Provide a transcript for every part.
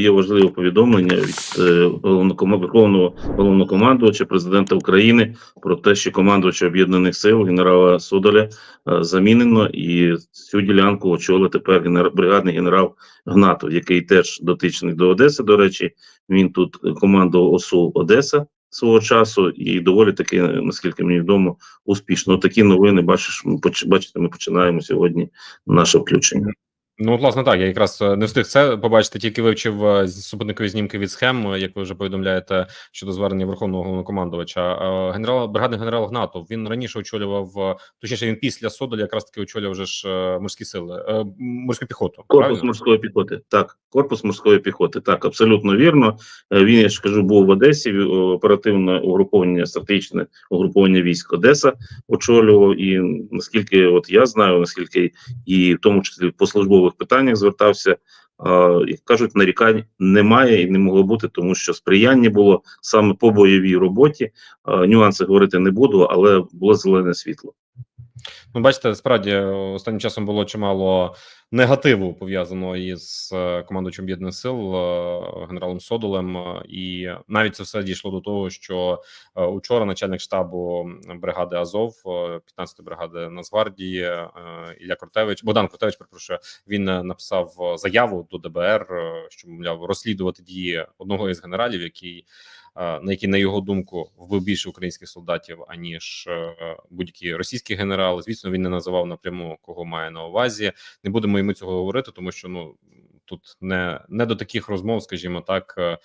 Є важливе повідомлення від е, Верховного головнокомандувача президента України про те, що командувача об'єднаних сил генерала Судоля е, замінено, і цю ділянку очолив тепер бригадний генерал Гнатов, який теж дотичний до Одеси. До речі, він тут командував ОСУ Одеса свого часу, і доволі таки, наскільки мені відомо, успішно. Такі новини бачиш, бачите, ми починаємо сьогодні наше включення. Ну, власне, так. Я якраз е, не встиг це побачити, тільки вивчив е, супутникові знімки від схем, е, як ви вже повідомляєте щодо звернення верховного головнокомандувача. Генерал бригадний генерал Гнатов він раніше очолював, точніше, він після Содоля якраз таки очолював вже ж морські сили, морську піхоту. Корпус правильно? морської піхоти. Так, корпус морської піхоти. Так, абсолютно вірно. Він, я ж кажу, був в Одесі. Оперативне угруповання, стратегічне угруповання військ Одеса очолював. І наскільки от я знаю, наскільки і в тому числі по службових питаннях звертався. Як кажуть, нарікань немає і не могло бути, тому що сприяння було саме по бойовій роботі. Нюанси говорити не буду, але було зелене світло. Ну, бачите, справді е, останнім часом було чимало негативу пов'язаного із е, командуючим об'єднаних сил е, генералом Содолем, і навіть це все дійшло до того, що учора начальник штабу бригади Азов, е, 15-ї бригади Нацгвардії Ілля Кротевич, Богдан Кротевич, перепрошую, він написав заяву до ДБР, що мовляв розслідувати дії одного із генералів, який на який, на його думку, вбив більше українських солдатів аніж е, будь-які російські генерали. Звісно, він не називав напряму кого має на увазі. Не будемо йому цього говорити, тому що ну тут не, не до таких розмов, скажімо так. Е,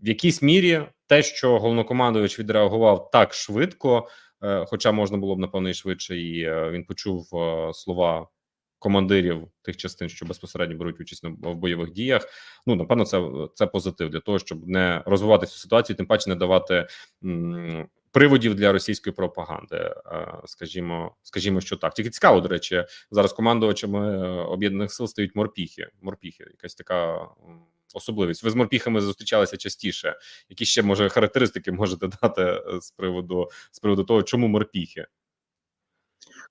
в якійсь мірі те, що головнокомандувач відреагував так швидко, е, хоча можна було б напевно і швидше, і е, він почув е, слова командирів тих частин, що безпосередньо беруть участь в бойових діях. Ну напевно, це це позитив для того, щоб не розвивати цю ситуацію, тим паче не давати м, приводів для російської пропаганди. Е, Скажімо, скажімо, що так. Тільки цікаво, до речі, зараз командувачами е, об'єднаних сил стають морпіхи. Морпіхи, якась така. Особливість. Ви з морпіхами зустрічалися частіше. Які ще може характеристики можете дати е, з приводу з приводу того, чому морпіхи?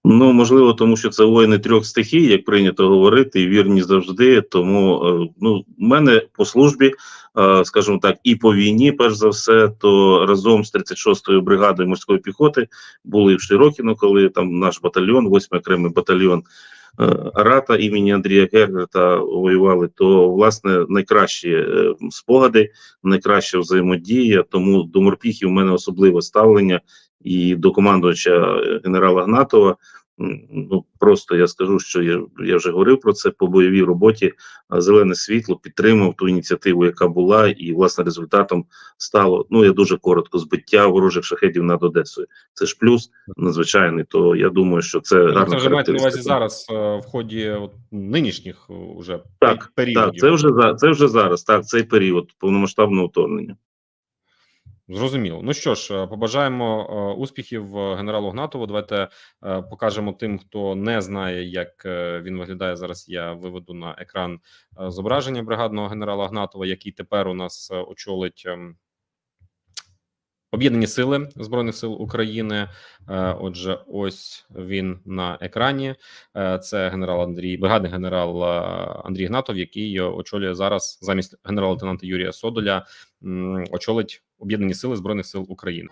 Ну, можливо, тому що це воїни трьох стихій, як прийнято говорити, і вірні завжди. Тому е, ну, в мене по службі, е, скажімо так, і по війні, перш за все, то разом з 36-ю бригадою морської піхоти були в Широкіно, коли там наш батальйон, 8-й окремий батальйон е, Арата імені Андрія Гергерта воювали. То власне найкращі е, спогади, найкраща взаємодія. Тому до морпіхів у мене особливе ставлення і до командувача е, генерала Гнатова. Ну просто я скажу, що я, я вже говорив про це по бойовій роботі. Зелене світло підтримав ту ініціативу, яка була, і власне результатом стало. Ну я дуже коротко збиття ворожих шахедів над Одесою. Це ж плюс надзвичайний. То я думаю, що це Це вже маєте на увазі зараз е, в ході от, нинішніх е, уже Так, періодів. Так, це вже за це вже зараз. Так, цей період повномасштабного вторгнення. Зрозуміло. Ну що ж, е, побажаємо е, успіхів е, генералу Гнатову. Давайте покажемо тим, хто не знає, як він виглядає зараз. Я виведу на екран зображення бригадного генерала Гнатова, який тепер у нас очолить. ем, Об'єднані сили збройних сил України. Отже, ось він на екрані. Це генерал Андрій, бригадний генерал Андрій Гнатов, який очолює зараз замість генерала-лейтенанта Юрія Содоля, очолить об'єднані сили збройних сил України.